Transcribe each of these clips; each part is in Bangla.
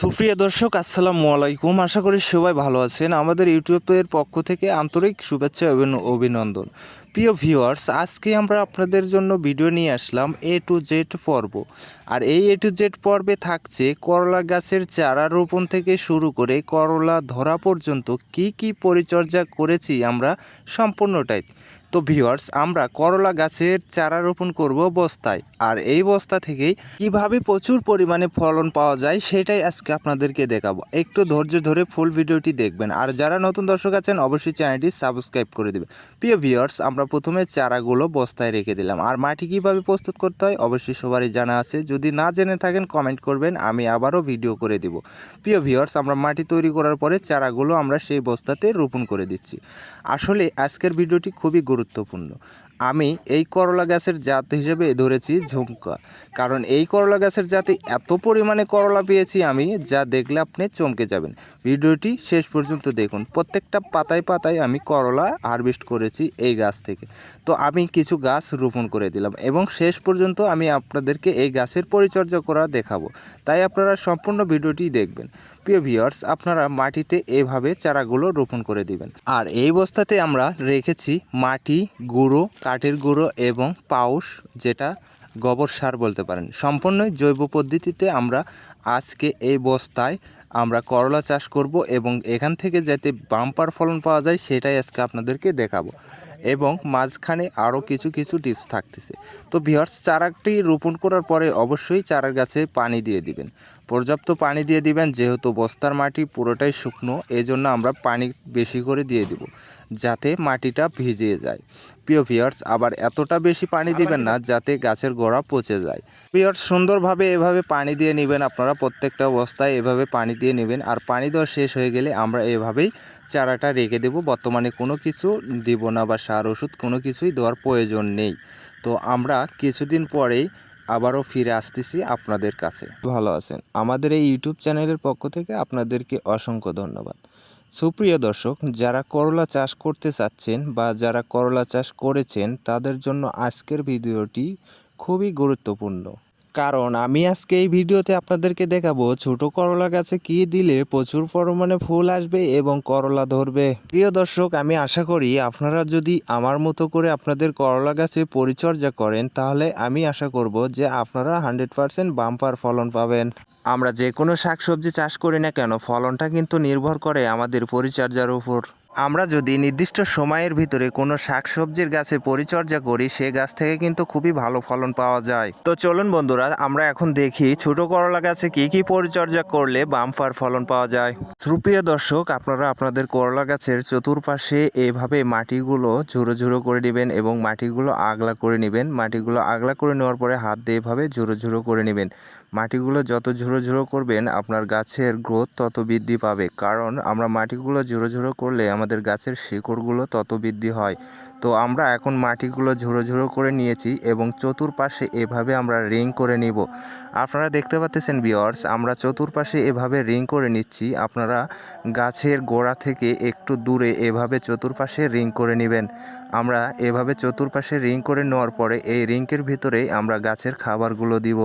সুপ্রিয় দর্শক, আসসালামু আলাইকুম। আশা করি সবাই ভালো আছেন। আমাদের ইউটিউবের পক্ষ থেকে আন্তরিক শুভেচ্ছা এবং অভিনন্দন। প্রিয় ভিউয়ার্স আজকে আমরা আপনাদের জন্য ভিডিও নিয়ে আসলাম এ টু জেড পর্ব। আর এই এ টু জেড পর্বে থাকছে করলা গাছের চারা রোপণ থেকে শুরু করে করলা ধরা পর্যন্ত কি কি পরিচর্যা করেছি আমরা সম্পূর্ণটাই। তো ভিউয়ার্স আমরা করলা গাছের চারা রোপণ করব বস্তায়। আর এই বস্তা থেকেই কীভাবে প্রচুর পরিমাণে ফলন পাওয়া যায় সেটাই আজকে আপনাদেরকে দেখাবো। একটু ধৈর্য ধরে ফুল ভিডিওটি দেখবেন। আর যারা নতুন দর্শক আছেন, অবশ্যই চ্যানেলটি সাবস্ক্রাইব করে দেবেন। প্রিয় ভিউয়ার্স আমরা প্রথমে চারাগুলো বস্তায় রেখে দিলাম। আর মাটি কীভাবে প্রস্তুত করতে হয় অবশ্যই সবারই জানা আছে। যদি না জেনে থাকেন কমেন্ট করবেন, আমি আবারও ভিডিও করে দিব। প্রিয় ভিউয়ার্স আমরা মাটি তৈরি করার পরে চারাগুলো আমরা সেই বস্তাতে রোপণ করে দিচ্ছি। আসলে আজকের ভিডিওটি খুবই গুরুত্বপূর্ণ। আমি এই করলা গাছের জাত হিসেবে ধরেছি ঝুমকা। কারণ এই করলা গাছের জাতে এত পরিমাণে করলা পেয়েছি আমি, যা দেখলে আপনি চমকে যাবেন। ভিডিওটি শেষ পর্যন্ত দেখুন। প্রত্যেকটা পাতায় পাতায় আমি করলা হারভেস্ট করেছি এই গাছ থেকে। তো আমি কিছু গাছ রোপণ করে দিলাম এবং শেষ পর্যন্ত আমি আপনাদেরকে এই গাছের পরিচর্যা করা দেখাবো। তাই আপনারা সম্পূর্ণ ভিডিওটি দেখবেন। প্রিয় ভিউয়ার্স, আপনারা মাটিতে এভাবে চারাগুলো রোপণ করে দিবেন। আর এই বস্তাতে আমরা রেখেছি মাটি, গুঁড়ো, কাঠের গুঁড়ো এবং পাউশ, যেটা গোবর সার বলতে পারেন। সম্পূর্ণই জৈব পদ্ধতিতে আমরা আজকে এই বস্তায় আমরা করলা চাষ করব এবং এখান থেকে যাতে বাম্পার ফলন পাওয়া যায়, সেটাই আজকে আপনাদেরকে দেখাবো। এবং মাঝখানে আরও কিছু কিছু টিপস থাকতেছে। তো ভিওর্স চারাটি রোপণ করার পরে অবশ্যই চারা গাছে পানি দিয়ে দিবেন। পর্যাপ্ত পানি দিয়ে দিবেন যেহেতু বস্তার মাটি পুরোটাই শুকনো এজন্য আমরা পানি বেশি করে দিয়ে দিব যাতে মাটিটা ভিজিয়ে যায়। প্রিয় ভিওর্স আবার এতটা বেশি পানি দিবেন না যাতে গাছের গোড়া পচে যায়। ভিওর্স সুন্দরভাবে এভাবে পানি দিয়ে নেবেন আপনারা প্রত্যেকটা অবস্থায় এভাবে পানি দিয়ে নেবেন আর পানি দেওয়া শেষ হয়ে গেলে আমরা এভাবেই চারাটা রেখে দেব। বর্তমানে কোনো কিছু দিব না বা সার ওষুধ কোনো কিছুই দেওয়ার প্রয়োজন নেই। তো আমরা কিছুদিন পরেই আবারও ফিরে আসতেছি আপনাদের কাছে। ভালো আছেন। আমাদের এই ইউটিউব চ্যানেলের পক্ষ থেকে আপনাদেরকে অসংখ্য ধন্যবাদ। সুপ্রিয় দর্শক, যারা করলা চাষ করতে চাচ্ছেন বা যারা করলা চাষ করেছেন, তাদের জন্য আজকের ভিডিওটি খুবই গুরুত্বপূর্ণ। কারণ আমি আজকে এই ভিডিওতে আপনাদেরকে দেখাবো ছোট করলা গাছে কি দিলে প্রচুর পরিমাণে ফুল আসবে এবং করলা ধরবে। প্রিয় দর্শক, আমি আশা করি আপনারা যদি আমার মতো করে আপনাদের করলা গাছে পরিচর্যা করেন, তাহলে আমি আশা করব যে আপনারা হান্ড্রেড পারসেন্ট বাম্পার ফলন পাবেন। আমরা যে কোনো শাকসবজি চাষ করি না কেন, ফলনটা কিন্তু নির্ভর করে আমাদের পরিচর্যার উপর। আমরা যদি নির্দিষ্ট সময়ের ভিতরে কোনো শাকসবজির গাছে পরিচর্যা করি, সে গাছ থেকে কিন্তু খুবই ভালো ফলন পাওয়া যায়। তো চলুন বন্ধুরা, আমরা এখন দেখি ছোট করলা গাছে কি কি পরিচর্যা করলে বামফার ফলন পাওয়া যায়। সুপ্রিয় দর্শক, আপনারা আপনাদের করলা গাছের চতুর্পাশে এভাবে মাটিগুলো ঝুরো ঝুরো করে নেবেন এবং মাটিগুলো আগলা করে নেবেন। মাটিগুলো আগলা করে নেওয়ার পরে হাত দিয়ে এভাবে ঝুরো ঝুরো করে নেবেন। মাটিগুলো যত ঝুরো ঝুরো করবেন, আপনার গাছের গ্রোথ তত বৃদ্ধি পাবে। কারণ আমরা মাটিগুলো ঝুরো ঝুরো করলে আমাদের গাছের শিকড়গুলো তত বৃদ্ধি হয়। তো আমরা এখন মাটিগুলো ঝুরো ঝুরো করে নিয়েছি এবং চতুর্পাশে এভাবে আমরা রিং করে নিব। আপনারা দেখতে পাচ্ছেন বিয়ার্স আমরা চতুর্পাশে এভাবে রিং করে নিচ্ছি। আপনারা গাছের গোড়া থেকে একটু দূরে এভাবে চতুর্পাশে রিং করে নেবেন। আমরা এভাবে চতুর্পাশে রিং করে নেওয়ার পরে এই রিংকের ভিতরেই আমরা গাছের খাবারগুলো দিব।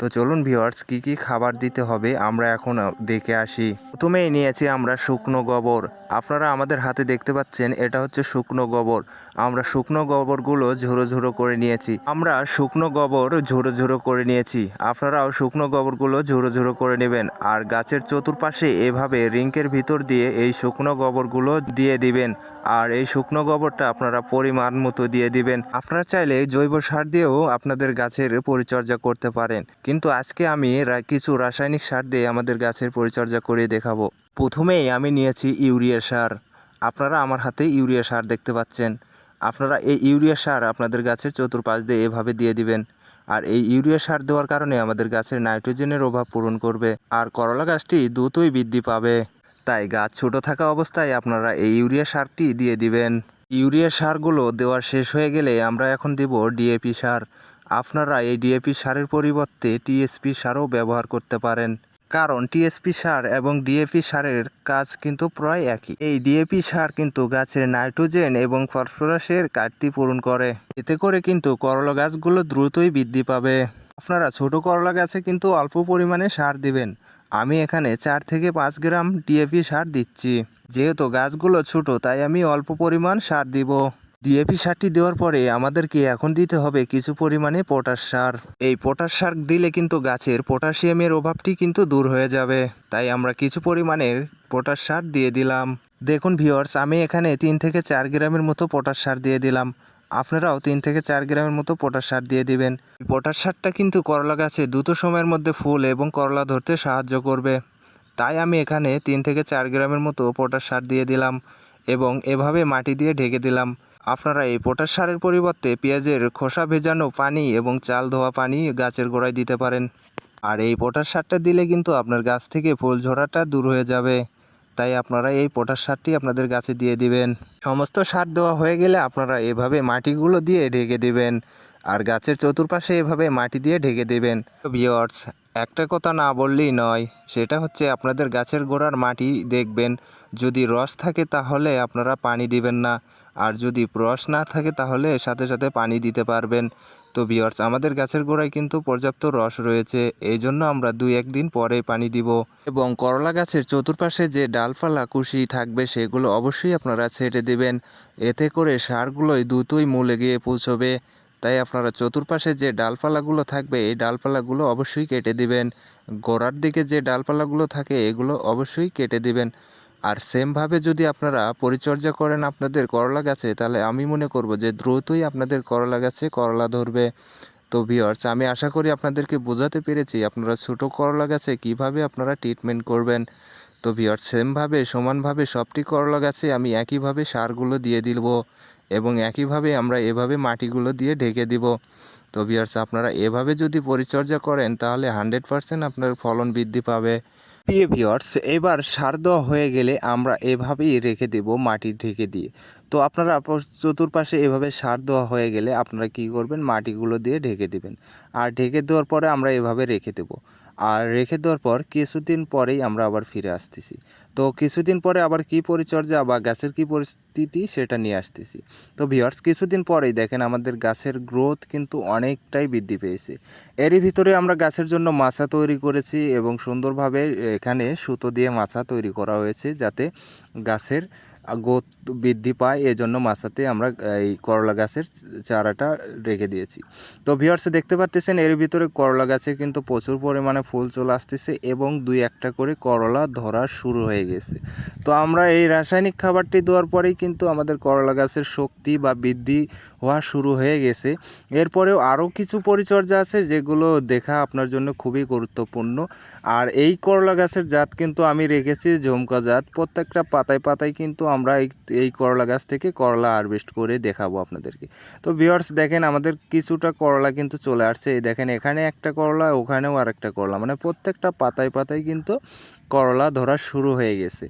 তো চলুন ভিওয়ার্স কি কি খাবার দিতে হবে আমরা এখন দেখে আসি। প্রথমেই নিয়েছি আমরা শুকনো গোবর। আপনারা আমাদের হাতে দেখতে পাচ্ছেন, এটা হচ্ছে শুকনো গোবর। আমরা শুকনো গোবরগুলো ঝুরো ঝুরো করে নিয়েছি। আমরা শুকনো গোবর ঝুরো ঝুরো করে নিয়েছি। আপনারাও শুকনো গোবরগুলো ঝুরো ঝুরো করে নেবেন আর গাছের চতুর্পাশে এভাবে রিঙ্কের ভিতর দিয়ে এই শুকনো গোবরগুলো দিয়ে দিবেন। আর এই শুকনো গোবরটা আপনারা পরিমাণ মতো দিয়ে দিবেন। আপনারা চাইলে জৈব সার দিয়েও আপনাদের গাছের পরিচর্যা করতে পারেন। কিন্তু আজকে আমি কিছু রাসায়নিক সার দিয়ে আমাদের গাছের পরিচর্যা করে দেখাবো। প্রথমেই আমি নিয়েছি ইউরিয়া সার। আপনারা আমার হাতে ইউরিয়া সার দেখতে পাচ্ছেন। আপনারা এই ইউরিয়া সার আপনাদের গাছের চতুর্পাশ দিয়ে এভাবে দিয়ে দিবেন। আর এই ইউরিয়া সার দেওয়ার কারণে আমাদের গাছের নাইট্রোজেনের অভাব পূরণ করবে আর করলা গাছটি দ্রুতই বৃদ্ধি পাবে। তাই গাছ ছোট থাকা অবস্থায় আপনারা এই ইউরিয়া সারটি দিয়ে দিবেন। ইউরিয়া সারগুলো দেওয়ার শেষ হয়ে গেলে আমরা এখন দিব ডিএপি সার। আপনারা এই ডিএপি সারের পরিবর্তে টিএসপি সারও ব্যবহার করতে পারেন। কারণ টিএসপি সার এবং ডিএপি সারের কাজ কিন্তু প্রায় একই। এই ডিএপি সার কিন্তু গাছের নাইট্রোজেন এবং ফসফরাসের ঘাটতি পূরণ করে। এতে করে কিন্তু করলা গাছগুলো দ্রুতই বৃদ্ধি পাবে। আপনারা ছোট করলা গাছে কিন্তু অল্প পরিমাণে সার দিবেন। আমি এখানে চার থেকে পাঁচ গ্রাম ডিএপি সার দিচ্ছি। যেহেতু গাছগুলো ছোট, তাই আমি অল্প পরিমাণ সার দিব। ডিএপি সারটি দেওয়ার পরে আমাদেরকে এখন দিতে হবে কিছু পরিমাণে পটাশ সার। এই পটাশ সার দিলে কিন্তু গাছের পটাশিয়ামের অভাবটি কিন্তু দূর হয়ে যাবে। তাই আমরা কিছু পরিমাণের পটাশ সার দিয়ে দিলাম। দেখুন ভিওয়ার্স আমি এখানে তিন থেকে চার গ্রামের মতো পটাশ সার দিয়ে দিলাম। আপনারাও তিন থেকে চার গ্রামের মতো পটাশ সার দিয়ে দিবেন। পটাশ সারটা কিন্তু করলা গাছে দ্রুত সময়ের মধ্যে ফুল এবং করলা ধরতে সাহায্য করবে। তাই আমি এখানে তিন থেকে চার গ্রামের মতো পটাশ সার দিয়ে দিলাম এবং এভাবে মাটি দিয়ে ঢেকে দিলাম। আপনারা এই পটাশ সারের পরিবর্তে পেঁয়াজের খোসা ভেজানো পানি এবং চাল ধোয়া পানি গাছের গোড়ায় দিতে পারেন। আর এই পটাশ সারটা দিলে কিন্তু আপনার গাছ থেকে ফুল ঝরাটা দূর হয়ে যাবে। তাই আপনারা এই পটাশ সারটি আপনাদের গাছে দিয়ে দিবেন। সমস্ত সার দেওয়া হয়ে গেলে আপনারা এভাবে মাটিগুলো দিয়ে ঢেকে দিবেন। আর গাছের চতুর্পাশে এভাবে মাটি দিয়ে ঢেকে দেবেন। ভিওয়ার্স একটা কথা না বললেই নয়, সেটা হচ্ছে আপনাদের গাছের গোড়ার মাটি দেখবেন। যদি রস থাকে তাহলে আপনারা পানি দিবেন না। আর যদি রস না থাকে তাহলে সাথে সাথে পানি দিতে পারবেন। তো বিয়ার্স আমাদের গাছের গোড়ায় কিন্তু পর্যাপ্ত রস রয়েছে। এই জন্য আমরা দুই একদিন পরে পানি দিব। এবং করলা গাছের চতুর্পাশে যে ডালপালা, কুশি থাকবে, সেগুলো অবশ্যই আপনারা ছেটে দেবেন। এতে করে সারগুলোই দ্রুতই মূলে গিয়ে পৌঁছবে। তাই আপনারা চতুর্পাশে যে ডালপালাগুলো থাকবে, এই ডালপালাগুলো অবশ্যই কেটে দিবেন। গোড়ার দিকে যে ডালপালাগুলো থাকে, এগুলো অবশ্যই কেটে দিবেন। আর সেমভাবে যদি আপনারা পরিচর্যা করেন আপনাদের করলা গাছে, তাহলে আমি মনে করব যে দ্রুতই আপনাদের করলা গাছে করলা ধরবে তো ভিওর্স আমি আশা করি আপনাদেরকে বোঝাতে পেরেছি আপনারা ছোটো করলা গাছে কীভাবে আপনারা ট্রিটমেন্ট করবেন। তো ভিওর্স সেমভাবে সমানভাবে সবটি করলা গাছে আমি একইভাবে সারগুলো দিয়ে দিব এবং একইভাবে আমরা এভাবে মাটিগুলো দিয়ে ঢেকে দিব। তো ভিওর্স আপনারা এভাবে যদি পরিচর্যা করেন, তাহলে হান্ড্রেড পারসেন্ট আপনার ফলন বৃদ্ধি পাবে। প্রিয় ভিওর্স এবার সার দেওয়া হয়ে গেলে আমরা এভাবেই রেখে দেব মাটি ঢেকে দিয়ে। তো আপনারা চতুর্পাশে এভাবে সার দেওয়া হয়ে গেলে আপনারা কি করবেন? মাটিগুলো দিয়ে ঢেকে দেবেন। আর ঢেকে দেওয়ার পরে আমরা এভাবে রেখে দেব। আর রেখে দেওয়ার পর কিছুদিন পরেই আমরা আবার ফিরে আসতেছি। তো কিছুদিন পরে আবার কি পরিচর্যা বা গাছের কি পরিস্থিতি সেটা নিয়ে আসতেছি। তো ভিওর্স কিছুদিন পরেই দেখেন আমাদের গাছের গ্রোথ কিন্তু অনেকটাই বৃদ্ধি পেয়েছে। এরই ভিতরে আমরা গাছের জন্য মাছা তৈরি করেছি এবং সুন্দরভাবে এখানে সুতো দিয়ে মাছা তৈরি করা হয়েছে যাতে গাছের গ্রোথ বৃদ্ধি পায়, এজন্য মাসাতে আমরা, এই করলা গাছের চারাটা রেখে দিয়েছি। তো ভিওর্সে দেখতে পাচ্ছেন এর ভিতরে করলা গাছে কিন্তু প্রচুর পরিমাণে ফুল চলে আসতেছে এবং দুই একটা করে করলা ধরা শুরু হয়ে গেছে। তো আমরা এই রাসায়নিক খাবারটি দেওয়ার পরেই কিন্তু আমাদের করলা গাছের শক্তি বা বৃদ্ধি হওয়া শুরু হয়ে গেছে। এরপরেও আরও কিছু পরিচর্যা আছে যেগুলো দেখা আপনার জন্য খুবই গুরুত্বপূর্ণ। আর এই করলা গাছের জাত কিন্তু আমি রেখেছি, ঝুমকা জাত। প্রত্যেকটা পাতায় পাতায় কিন্তু আমরা এই করলা গাছ থেকে করলা হারভেস্ট করে দেখাবো আপনাদেরকে। তো ভিওর্স দেখেন আমাদের কিছুটা করলা কিন্তু চলে আসছে। এই দেখেন, এখানে একটা করলা, ওখানেও আর একটা করলা। মানে প্রত্যেকটা পাতায় পাতায় কিন্তু করলা ধরা শুরু হয়ে গেছে।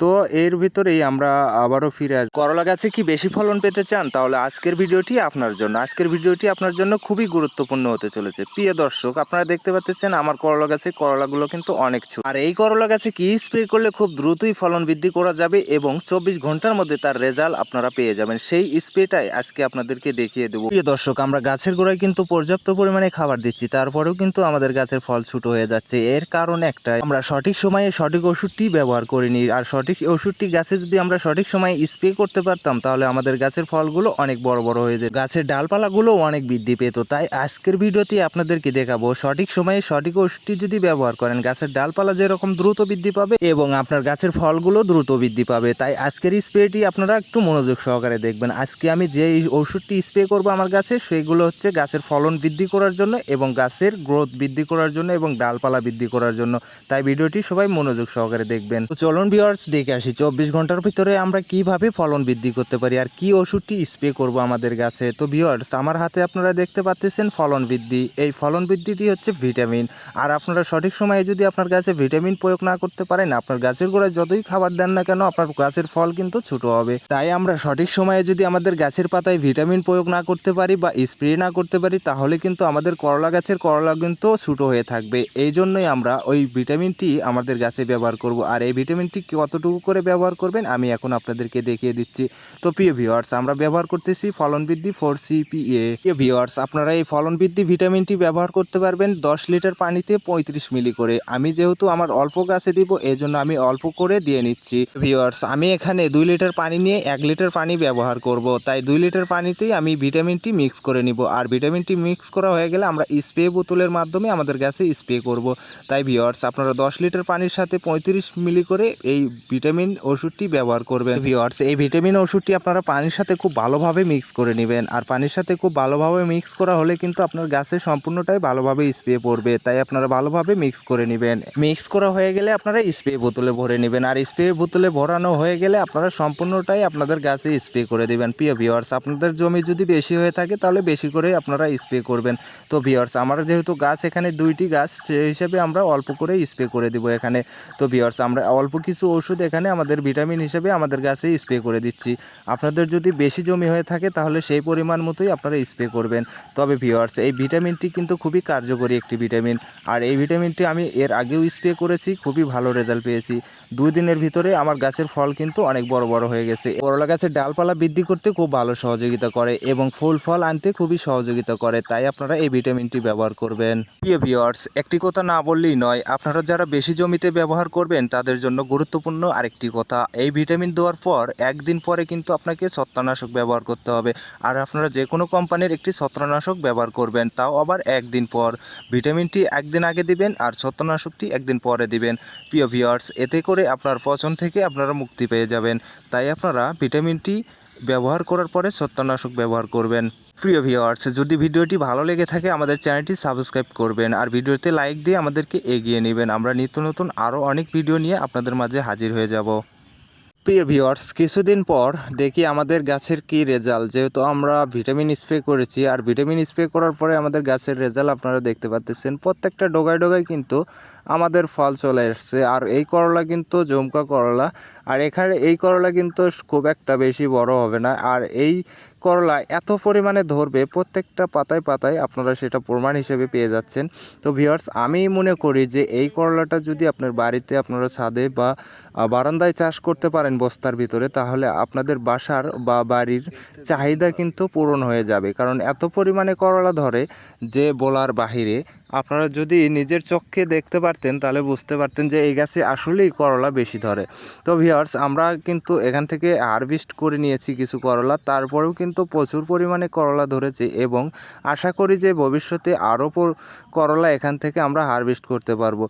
তো এর ভিতরেই আমরা আবারও ফিরে আসব করলা গাছে কি বেশি ফলন পেতে চান? তাহলে আজকের ভিডিওটি আপনার জন্য। আজকের ভিডিওটি আপনার জন্য খুবই গুরুত্বপূর্ণ হতে চলেছে। প্রিয় দর্শক, আপনারা দেখতে পাচ্ছেন আমার করলা গাছে করলাগুলো কিন্তু অনেক ছোট। আর এই করলা গাছে কি স্প্রে করলে খুব দ্রুতই ফলন বৃদ্ধি করা যাবে এবং চব্বিশ ঘণ্টার মধ্যে তার রেজাল্ট আপনারা পেয়ে যাবেন। সেই স্প্রেটাই আজকে আপনাদেরকে দেখিয়ে দেবো। প্রিয় দর্শক, আমরা গাছের গোড়ায় কিন্তু পর্যাপ্ত পরিমাণে খাবার দিচ্ছি। তারপরেও কিন্তু আমাদের গাছের ফল ছোট হয়ে যাচ্ছে। এর কারণ একটাই, আমরা সঠিক সময়ে সঠিক ওষুধটি ব্যবহার করিনি। আর সঠিক ওষুধটি গাছে যদি আমরা সঠিক সময়ে স্প্রে করতে পারতাম, তাহলে আমাদের গাছের ফলগুলো অনেক বড় বড় হয়ে যেত। গাছের ডালপালাগুলো অনেক বৃদ্ধি পেত। তাই আজকের ভিডিওতে আপনাদেরকে দেখাবো সঠিক সময়ে সঠিক ওষুধটি যদি ব্যবহার করেন, গাছের ডালপালা যেরকম দ্রুত বৃদ্ধি পাবে এবং আপনার গাছের ফলগুলো দ্রুত বৃদ্ধি পাবে। তাই আজকের স্প্রেটি আপনারা একটু মনোযোগ সহকারে দেখবেন। আজকে আমি যে ওষুধটি স্প্রে করব আমার গাছে, সেগুলো হচ্ছে গাছের ফলন বৃদ্ধি করার জন্য এবং গাছের গ্রোথ বৃদ্ধি করার জন্য এবং ডালপালা বৃদ্ধি করার জন্য। তাই ভিডিওটি সবাই মনোযোগ সহকারে দেখবেন। চলুন ভিউয়ার্স দেখে আসি, চব্বিশ ঘণ্টার ভিতরে আমরা কীভাবে ফলন বৃদ্ধি করতে পারি আর কি ওষুধটি স্প্রে করব আমাদের গাছে তো ভিউয়ার্স আমার হাতে আপনারা দেখতে পাচ্ছেন ফলন বৃদ্ধি। এই ফলন বৃদ্ধিটি হচ্ছে ভিটামিন। আর আপনারা সঠিক সময়ে যদি আপনার গাছে ভিটামিন প্রয়োগ না করতে পারেন, আপনার গাছের গোড়ায় যতই খাবার দেন না কেন, আপনার গাছের ফল কিন্তু ছোট হবে। তাই আমরা সঠিক সময়ে যদি আমাদের গাছের পাতায় ভিটামিন প্রয়োগ না করতে পারি বা স্প্রে না করতে পারি, তাহলে কিন্তু আমাদের করলা গাছের করলা কিন্তু ছোটো হয়ে থাকবে। এই জন্যই আমরা ওই ভিটামিনটি আমাদের আমাদের গাছে ব্যবহার করব। আর এই ভিটামিনটি কতটুকু করে ব্যবহার করবেন, আমি এখন আপনাদেরকে দেখিয়ে দিচ্ছি। তো প্রিয় ভিওয়ার্স আমরা ব্যবহার করতেছি ফলন বৃদ্ধি ফোর সিপিএ প্রিয় ভিওয়ার্স আপনারা এই ফলন বৃদ্ধি ভিটামিনটি ব্যবহার করতে পারবেন দশ লিটার পানিতে পঁয়ত্রিশ মিলি করে। আমি যেহেতু আমার অল্প গাছে দিব এই জন্য আমি অল্প করে দিয়ে নিচ্ছি। ভিওয়ার্স আমি এখানে দুই লিটার পানি নিয়ে এক লিটার পানি ব্যবহার করব। তাই দুই লিটার পানিতেই আমি ভিটামিনটি মিক্স করে নিব। আর ভিটামিনটি মিক্স করা হয়ে গেলে আমরা স্প্রে বোতলের মাধ্যমে আমাদের গাছে স্প্রে করব। তাই ভিওয়ার্স আপনারা দশ লিটার পানির সাথে পঁয়ত্রিশ মিলি করে এই ভিটামিন ওষুধটি ব্যবহার করবেন। ভিওয়ার্স এই ভিটামিন ওষুধটি আপনারা পানির সাথে খুব ভালোভাবে মিক্স করে নেবেন। আর পানির সাথে খুব ভালোভাবে মিক্স করা হলে কিন্তু আপনার গাছে সম্পূর্ণটাই ভালোভাবে স্প্রে পড়বে। তাই আপনারা ভালোভাবে মিক্স করে নেবেন। মিক্স করা হয়ে গেলে আপনারা স্প্রে বোতলে ভরে নেবেন। আর স্প্রে বোতলে ভরানো হয়ে গেলে আপনারা সম্পূর্ণটাই আপনাদের গাছে স্প্রে করে দেবেন। প্রিয় ভিওয়ার্স আপনাদের জমি যদি বেশি হয়ে থাকে তাহলে বেশি করে আপনারা স্প্রে করবেন। তো ভিওয়ার্স আমার যেহেতু গাছ এখানে দুইটি গাছ, সেই হিসেবে আমরা অল্প করে স্প্রে করে দিব এখানে। তো ভিওয়ার্স আমরা অল্প কিছু ওষুধ এখানে আমাদের ভিটামিন হিসেবে আমাদের গাছে স্প্রে করে দিচ্ছি। আপনাদের যদি বেশি জমি হয়ে থাকে তাহলে সেই পরিমাণ মতোই আপনারা স্প্রে করবেন। তবে ভিওয়ার্স এই ভিটামিনটি কিন্তু খুবই কার্যকরী একটি ভিটামিন। আর এই ভিটামিনটি আমি এর আগেও স্প্রে করেছি, খুবই ভালো রেজাল্ট পেয়েছি। দুই দিনের ভিতরে আমার গাছের ফল কিন্তু অনেক বড় বড় হয়ে গেছে। করলা গাছের ডালপালা বৃদ্ধি করতে খুব ভালো সহযোগিতা করে এবং ফুল ফল আনতে খুবই সহযোগিতা করে, তাই আপনারা এই ভিটামিনটি ব্যবহার করবেন। প্রিয় ভিওয়ার্স একটি কথা না বললেই নয়, আপনারা যারা বেশি জমিতে ব্যবহার করবেন তাদের জন্য গুরুত্বপূর্ণ আরেকটি কথা। এই ভিটামিন দেওয়ার পর একদিন পরে কিন্তু আপনাকে ছত্রাকনাশক ব্যবহার করতে হবে। আর আপনারা যে কোনো কোম্পানির একটি ছত্রাকনাশক ব্যবহার করবেন, তাও আবার একদিন পর। ভিটামিনটি একদিন আগে দিবেন আর ছত্রাকনাশকটি একদিন পরে দিবেন। প্রিয় ভিওয়ার্স এতে করে আপনার পচন থেকে আপনারা মুক্তি পেয়ে যাবেন। তাই আপনারা ভিটামিনটি ব্যবহার করার পরে ছত্রাকনাশক ব্যবহার করবেন। প্রিয় ভিওয়ার্স যদি ভিডিওটি ভালো লেগে থাকে, আমাদের চ্যানেলটি সাবস্ক্রাইব করবেন আর ভিডিওতে লাইক দিয়ে আমাদেরকে এগিয়ে নেবেন। আমরা নিত্য নতুন আরও অনেক ভিডিও নিয়ে আপনাদের মাঝে হাজির হয়ে যাব। প্রিয় ভিওয়ার্স কিছুদিন পর দেখি আমাদের গাছের কি রেজাল্ট যেহেতু আমরা ভিটামিন স্প্রে করেছি আর ভিটামিন স্প্রে করার পরে আমাদের গাছের রেজাল্ট আপনারা দেখতে পাচ্ছেন প্রত্যেকটা ডোগায় ডোগায় কিন্তু আমাদের ফল চলে এসছে। আর এই করলা কিন্তু জমকা করলা। আর এখানে এই করলা কিন্তু খুব একটা বেশি বড় হবে না। আর এই করলা এত পরিমাণে ধরবে, প্রত্যেকটা পাতায় পাতায় আপনারা সেটা প্রমাণ হিসেবে পেয়ে যাচ্ছেন। তো ভিওয়ার্স আমি মনে করি যে এই করলাটা যদি আপনার বাড়িতে আপনারা ছাদে বা বারান্দায় চাষ করতে পারেন বস্তার ভিতরে, তাহলে আপনাদের বাসার বা বাড়ির চাহিদা কিন্তু পূরণ হয়ে যাবে। কারণ এত পরিমাণে করলা ধরে যে বলার বাহিরে, আপনারা যদি নিজের চোখে দেখতে পারতেন, তাহলে বুঝতে পারতেন যে এই গাছে আসলেই করলা বেশি ধরে। তো ভিওয়ার্স আমরা কিন্তু এখান থেকে হারভেস্ট করে নিয়েছি কিছু করলা তারপরেও কিন্তু প্রচুর পরিমাণে করলা ধরেছে এবং আশা করি যে ভবিষ্যতে আরও করলা এখান থেকে আমরা হারভেস্ট করতে পারব।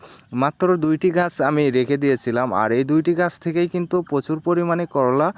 মাত্র দুইটি গাছ আমি রেখে দিয়েছিলাম আর এই দুইটি গাছ থেকেই কিন্তু প্রচুর পরিমাণে করলা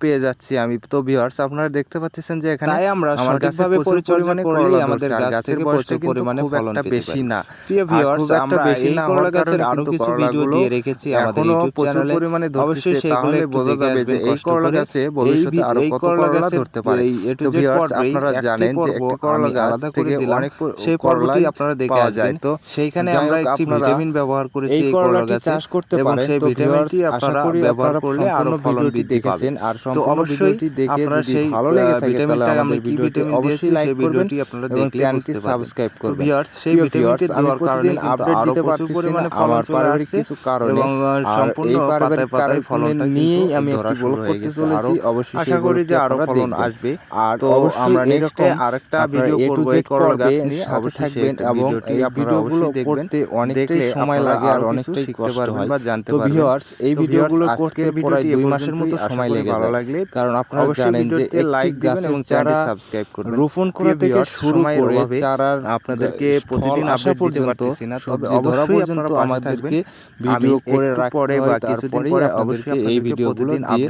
পেয়ে যাচ্ছি আমি। তো ভিওয়ার্স আপনারা দেখতে পাচ্ছেন যে এখানে আমরা আমার সঠিকভাবে প্রচুর পরিমাণে করলা আমাদের গাছ গাছের থেকে প্রচুর পরিমাণে খুব ফলন একটা পেতে বেশি না। প্রিয় ভিউয়ার্স আমরা এই করলা গাছের আরও কিছু ভিডিও দিয়ে রেখেছি আমাদের ইউটিউব প্রচুর চ্যানেলে পরিমাণে অবশ্যই সেগুলো তাহলে বোঝা যাবে যে এই করলা গাছে ভবিষ্যতে আরও কত করলা ধরতে পারে। তো ভিউয়ার্স আপনারা জানেন যে একটি করলা গাছ থেকে দিলাম। অনেক সেই পর্বটি আপনারা দেখে। যায়। তো সেইখানে আমরা একটি ভিটামিন ব্যবহার করেছি এই করলা গাছে। চাষ করতে পারেন। তো ভিটামিনটি আশা করি ব্যবহার করলে আরও ভিডিওটি দেখেছেন। আর সম্পূর্ণ ভিডিওটি দেখে যদি ভালো লেগে থাকে তাহলে আমাদের ভিডিওটি অবশ্যই লাইক করবেন আপনারা এবং চ্যানেলটি সাবস্ক্রাইব করবেন। viewers, সেই ভিটামিনটি দেওয়ার কারণে আপডেট দিতে পারতেছি না আমার পারিবারিক কিছু কারণে আর সম্পূর্ণ এই পারিবারিক পাতায় কারণ ফলনটা নিয়েই আমি একটি ব্লগ করতে চলেছি। অবশ্যই আশা করি যে আরও ফলন আসবে। আর তো আমরা নেক্সট আরেকটা ভিডিও করব এই করলা গাছ নিয়ে, অবশ্যই থাকবেন এবং এই ভিডিওগুলো করতে অনেকটাই সময় লাগে আর অনেকটাই কষ্ট পারবেন হয় বা জানতে পারবেন। তো ভিউয়ার্স এই ভিডিওগুলো করতে প্রায় দুই মাসের মতো সময় লেগে ভালো লাগলে কারণ আপনারা জানেন যে like দিবেন এবং চ্যানেলটি সাবস্ক্রাইব করবেন। রোপণ করা থেকে শুরু করে চারার আপনাদেরকে প্রতিদিন আপডেট দিতে পারতেছি না, তবে অবশ্যই আপনারা আমাদেরকে ভিডিও করে রাখতে হয় বা কিছুদিন আপনাদেরকে এই ভিডিওগুলো দিয়ে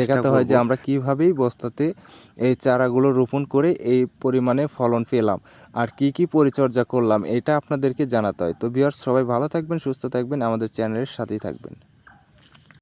দেখাতে হয় যে আমরা কীভাবেই বস্তাতে এই চারাগুলো রোপণ করে এই পরিমাণে ফলন পেলাম আর কি কি পরিচর্যা করলাম এটা আপনাদেরকে জানাতে হয়। তো বিহার সবাই ভালো থাকবেন সুস্থ থাকবেন আমাদের চ্যানেলের সাথেই থাকবেন।